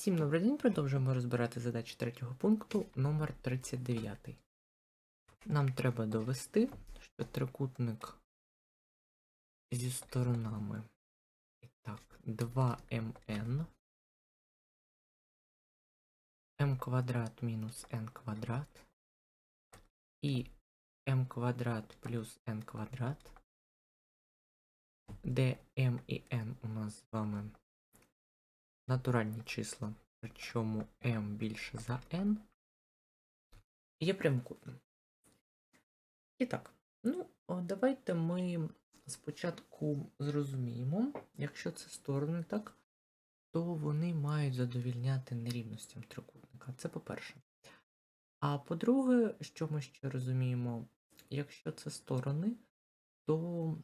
Всім добрий день, продовжуємо розбирати задачі третього пункту номер 39. Нам треба довести, що трикутник зі сторонами. І так, 2mn m квадрат мінус n квадрат. І m квадрат плюс n квадрат, де m і n у нас з вами натуральні числа, причому m більше за n, є прямокутним. І так, ну, давайте ми спочатку зрозуміємо, якщо це сторони, так, то вони мають задовільняти нерівностям трикутника. Це по-перше. А по-друге, що ми ще розуміємо, якщо це сторони, то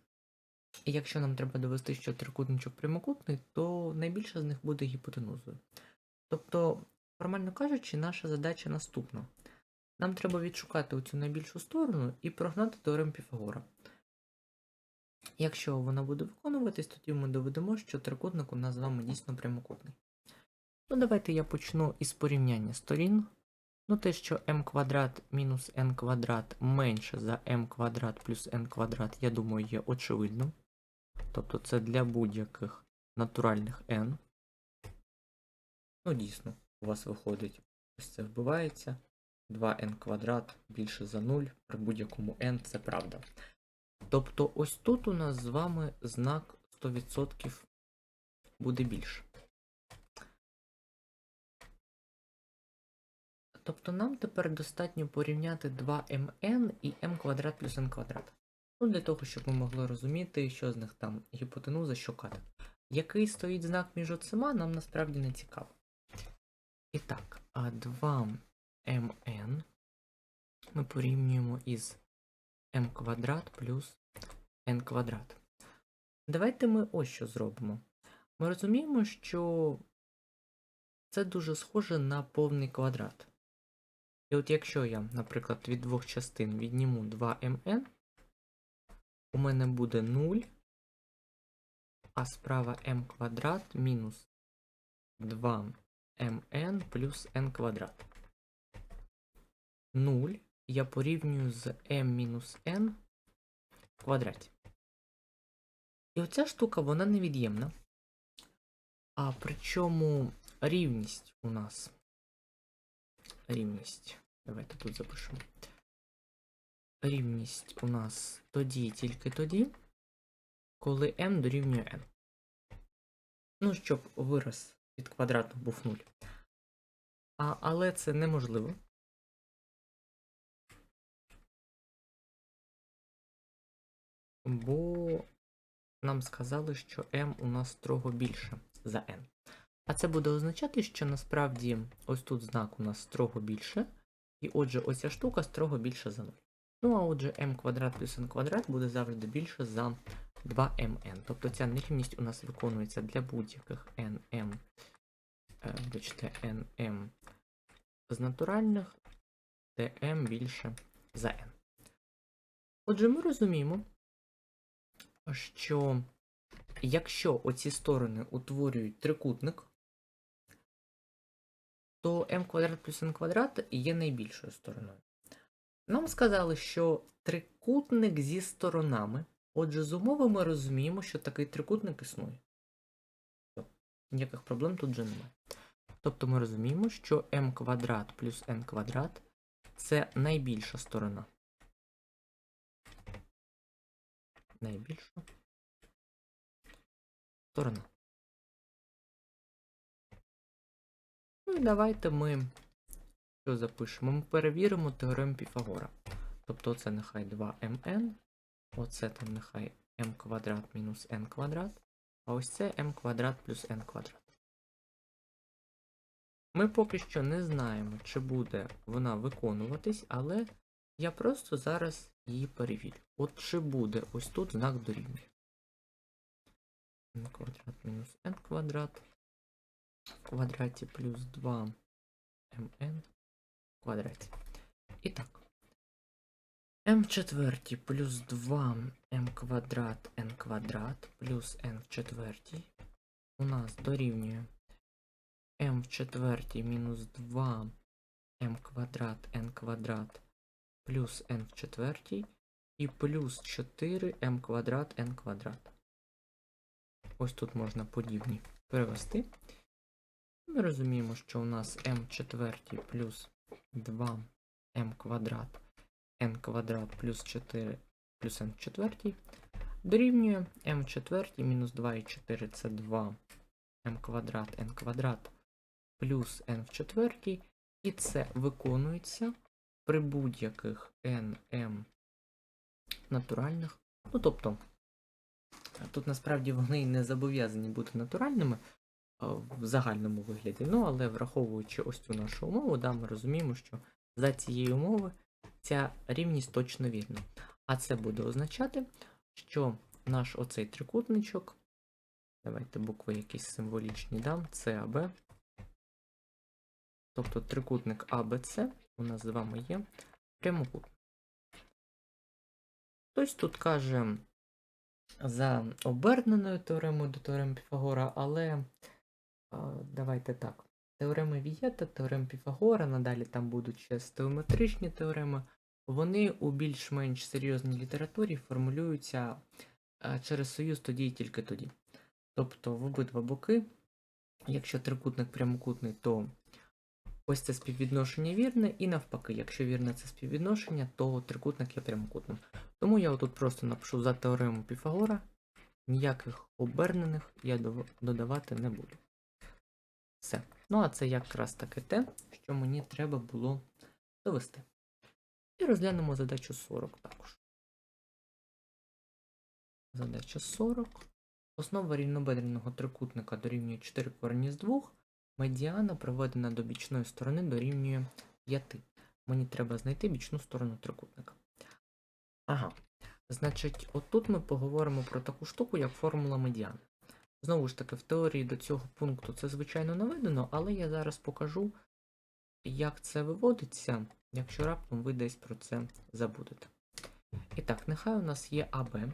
і якщо нам треба довести, що трикутничок прямокутний, то найбільше з них буде гіпотенузою. Тобто, формально кажучи, наша задача наступна. Нам треба відшукати оцю найбільшу сторону і прогнати теорему Піфагора. Якщо вона буде виконуватись, тоді ми доведемо, що трикутник у нас з вами дійсно прямокутний. Ну, давайте я почну із порівняння сторін. Ну, те, що m квадрат мінус n квадрат менше за m квадрат плюс n квадрат, я думаю, є очевидним. Тобто це для будь-яких натуральних n. Ну, дійсно, у вас виходить, ось це вбивається. 2n квадрат більше за 0, при будь-якому n це правда. Тобто, ось тут у нас з вами знак 100% буде більше. Тобто нам тепер достатньо порівняти 2mn і m квадрат плюс n квадрат. Ну, для того, щоб ми могли розуміти, що з них там гіпотенуза, що катет. Який стоїть знак між оцима, нам насправді не цікаво. І так, а 2mn ми порівнюємо із m квадрат плюс n квадрат. Давайте ми ось що зробимо. Ми розуміємо, що це дуже схоже на повний квадрат. І от якщо я, наприклад, від двох частин відніму 2mn, у мене буде 0, а справа m квадрат мінус 2mn плюс n квадрат. 0 я порівнюю з m мінус n в квадраті. І оця штука, вона невід'ємна. А причому рівність у нас. Рівність. Давайте тут запишемо. Рівність у нас тоді тільки тоді, коли m дорівнює n. Ну, щоб вираз від квадрату був 0. А, але це неможливо. Бо нам сказали, що m у нас строго більше за n. А це буде означати, що насправді ось тут знак у нас строго більше, і отже, оця штука строго більше за 0. Ну, а отже, m квадрат плюс n квадрат буде завжди більше за 2mn. Тобто ця нерівність у нас виконується для будь-яких nm, вибачте, nm з натуральних, де m більше за n. Отже, ми розуміємо, що якщо оці сторони утворюють трикутник, то m квадрат плюс n квадрат є найбільшою стороною. Нам сказали, що трикутник зі сторонами. Отже, з умови ми розуміємо, що такий трикутник існує. Ніяких проблем тут вже немає. Тобто ми розуміємо, що m квадрат плюс n квадрат це найбільша сторона. Найбільша сторона. Ну і давайте ми що запишемо? Ми перевіримо теорему Піфагора. Тобто це нехай 2mn, оце там нехай m квадрат мінус n квадрат, а ось це m квадрат плюс n квадрат. Ми поки що не знаємо, чи буде вона виконуватись, але я просто зараз її перевірю. От чи буде ось тут знак дорівнює. n квадрат мінус n квадрат в квадраті плюс 2 mn в квадраті. І так. m в плюс 2 m квадрат n квадрат плюс n в четвертій у нас дорівнює m в четвертій мінус 2 m квадрат n квадрат плюс n в четвертій і плюс 4 m квадрат n квадрат. Ось тут можна подібні перевести. Ми розуміємо, що у нас в четвертій плюс 2 m квадрат n квадрат плюс 4 плюс n в четвертій дорівнює m в четвертій мінус 2 і 4 це 2 m квадрат n квадрат плюс n в четвертій, і це виконується при будь-яких n, m натуральних. Ну, тобто, тут насправді вони не зобов'язані бути натуральними в загальному вигляді, ну, але враховуючи ось цю нашу умову, да, ми розуміємо, що за цією умовою ця рівність точно вірна. А це буде означати, що наш оцей трикутничок, давайте букви якісь символічні дам, С, АБ, тобто трикутник АБЦ у нас з вами є прямокутник. Хтось тут каже за оберненою теоремою до теореми Піфагора, але давайте так. Теореми Вієта, теорем Піфагора, надалі там будуть ще стеометричні теореми, вони у більш-менш серйозній літературі формулюються через союз тоді і тільки тоді. Тобто в обидва боки, якщо трикутник прямокутний, то ось це співвідношення вірне, і навпаки, якщо вірне це співвідношення, то трикутник є прямокутним. Тому я отут просто напишу за теорему Піфагора, ніяких обернених я додавати не буду. Ну а це якраз таки те, що мені треба було довести. І розглянемо задачу 40 також. Задача 40. Основа рівнобедреного трикутника дорівнює 4 корені з 2. Медіана проведена до бічної сторони дорівнює 5. Мені треба знайти бічну сторону трикутника. Ага. Значить, отут ми поговоримо про таку штуку, як формула медіани. Знову ж таки, в теорії до цього пункту це звичайно наведено, але я зараз покажу, як це виводиться, якщо раптом ви десь про це забудете. І так, нехай у нас є АБ.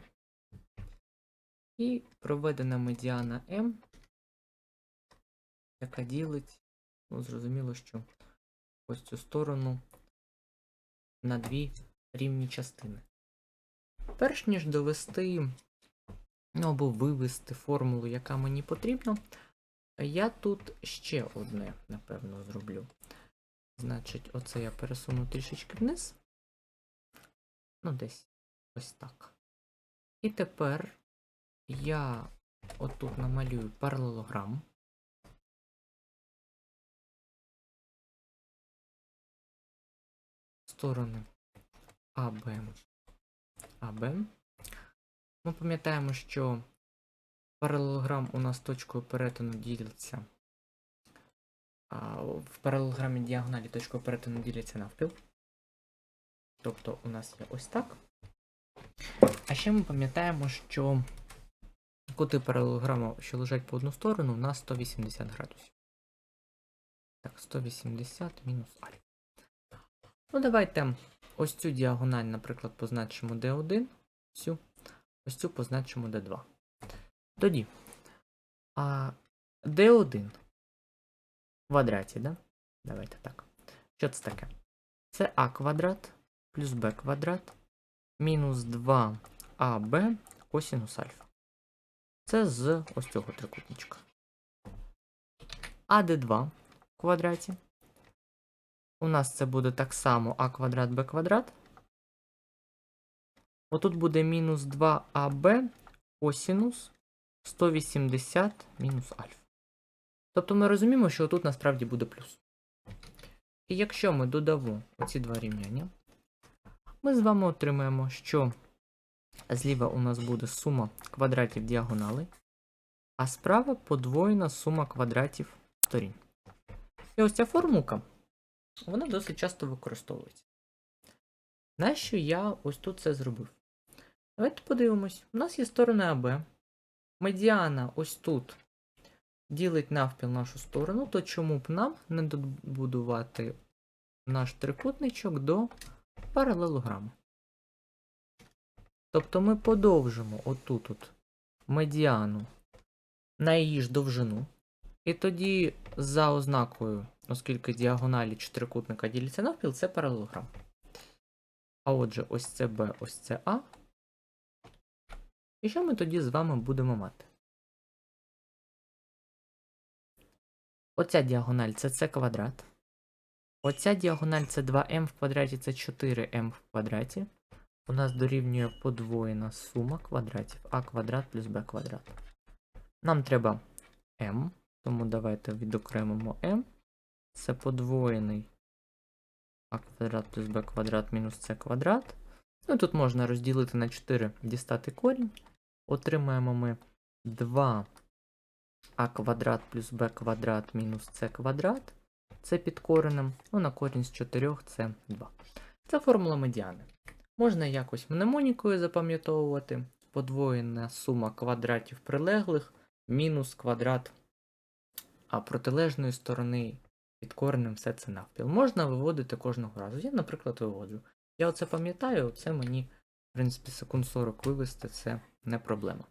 І проведена медіана М, яка ділить, ну, зрозуміло, що ось цю сторону на дві рівні частини. Перш ніж довести ну, або вивести формулу, яка мені потрібна, я тут ще одне, напевно, зроблю. Значить, оце я пересуну трішечки вниз. Ну, десь ось так. І тепер я отут намалюю паралелограм. Сторони АБ. АБ. Ми пам'ятаємо, що паралелограм у нас точкою перетину ділиться. А в паралелограмі діагоналі точкою перетину діляться навпіл. Тобто у нас є ось так. А ще ми пам'ятаємо, що кути паралелограма, що лежать по одну сторону, у нас 180 градусів. Так, 180 мінус альфа. Ну, давайте ось цю діагональ, наприклад, позначимо D1. Цю. Ось цю позначимо D2. Тоді. А D1 в квадраті, да? Давайте так. Що це таке? Це А квадрат плюс Б квадрат мінус 2АБ косінус альфа. Це з ось цього трикутничка. А d2 в квадраті. У нас це буде так само а квадрат b квадрат. Отут буде мінус 2аб косінус 180 мінус альфа. Тобто ми розуміємо, що тут насправді буде плюс. І якщо ми додамо оці два рівняння, ми з вами отримаємо, що зліва у нас буде сума квадратів діагоналей, а справа подвоєна сума квадратів сторін. І ось ця формулка, вона досить часто використовується. Нащо я ось тут це зробив? Давайте подивимось. У нас є сторони АБ. Медіана ось тут ділить навпіл нашу сторону, то чому б нам не добудувати наш трикутничок до паралелограму? Тобто ми подовжимо отут от медіану на її ж довжину. І тоді за ознакою, оскільки діагоналі чотирикутника діляться навпіл, це паралелограм. А отже, ось це Б, ось це А. І що ми тоді з вами будемо мати? Оця діагональ це С квадрат. Оця діагональ це 2m в квадраті, це 4m в квадраті. У нас дорівнює подвоєна сума квадратів а квадрат плюс b квадрат. Нам треба m, тому давайте відокремимо m. Це подвоєний а квадрат плюс b квадрат мінус c квадрат. Ну, тут можна розділити на 4, дістати корінь. Отримаємо ми 2 а квадрат плюс b квадрат мінус c квадрат. Це під коренем. Ну, на корінь з 4 це 2. Це формула медіани. Можна якось мнемонікою запам'ятовувати. Подвоєна сума квадратів прилеглих мінус квадрат а протилежної сторони під коренем все це навпіл. Можна виводити кожного разу. Я, наприклад, виводжу. Я оце пам'ятаю, це мені, в принципі, секунд 40 вивести це не проблема.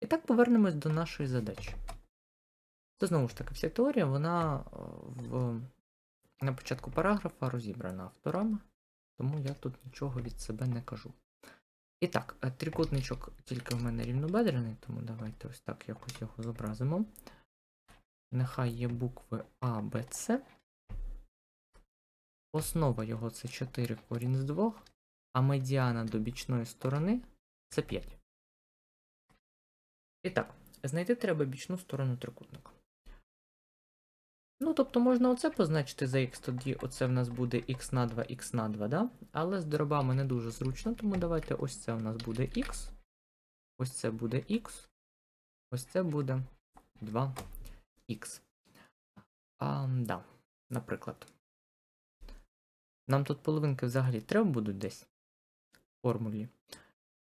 І так повернемось до нашої задачі. Це знову ж таки вся теорія, вона е, в, на початку параграфа розібрана авторами, тому я тут нічого від себе не кажу. І так, е, трикутничок тільки в мене рівнобедрений, тому давайте ось так якось його зобразимо. Нехай є букви А, Б, С. Основа його це 4 корінь з 2, а медіана до бічної сторони це 5. І так, знайти треба бічну сторону трикутника. Ну, тобто можна оце позначити за х, тоді оце в нас буде х на 2, х на 2, да? але з дробами не дуже зручно, тому давайте ось це у нас буде х, ось це буде х, ось це буде 2х. А, да, наприклад. Нам тут половинки взагалі треба будуть десь формулі.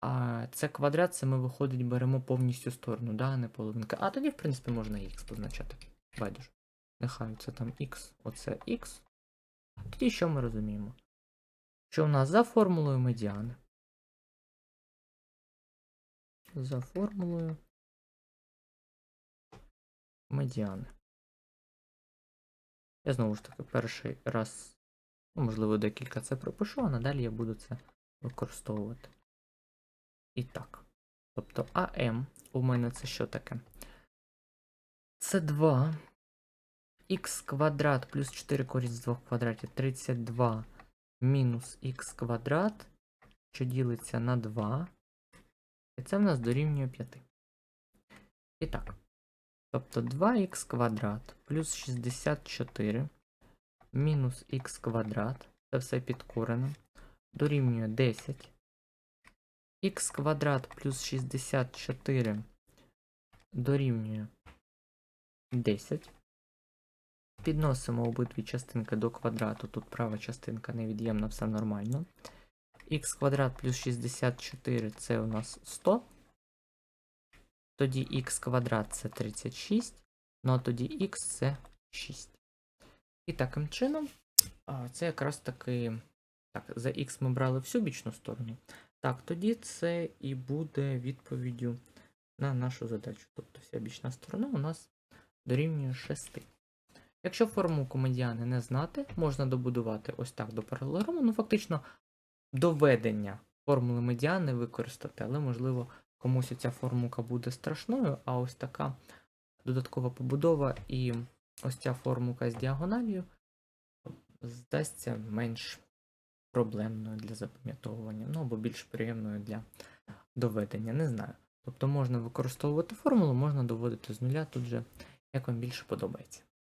А це квадрат, це ми виходить, беремо повністю сторону, да, а не половинка. А тоді, в принципі, можна х позначати. Байдуже. Нехай це там x, оце x. Тоді що ми розуміємо? Що у нас за формулою медіани? За формулою медіани. Я знову ж таки перший раз, ну, можливо, декілька це пропишу, а надалі я буду це використовувати. І так. Тобто АМ у мене це що таке? Це 2 х квадрат плюс 4 корінь з 2 квадратів 32 мінус х квадрат, що ділиться на 2. І це в нас дорівнює 5. І так. Тобто 2х квадрат плюс 64 мінус х квадрат, це все під коренем, дорівнює 10. х квадрат плюс 64 дорівнює 10. Підносимо обидві частинки до квадрату, тут права частинка невід'ємна, все нормально. х квадрат плюс 64 це у нас 100. Тоді х квадрат це 36, ну а тоді х це 6. І таким чином, це якраз таки. Так, за х ми брали всю бічну сторону. Так, тоді це і буде відповіддю на нашу задачу. Тобто вся бічна сторона у нас дорівнює 6. Якщо формулку медіани не знати, можна добудувати ось так до паралелограму. Ну, фактично, доведення формули медіани використати, але, можливо, комусь ця формулка буде страшною, а ось така додаткова побудова і ось ця формулка з діагоналію здасться менш проблемною для запам'ятовування, ну або більш приємною для доведення, не знаю. Тобто можна використовувати формулу, можна доводити з нуля, тут же як вам більше подобається.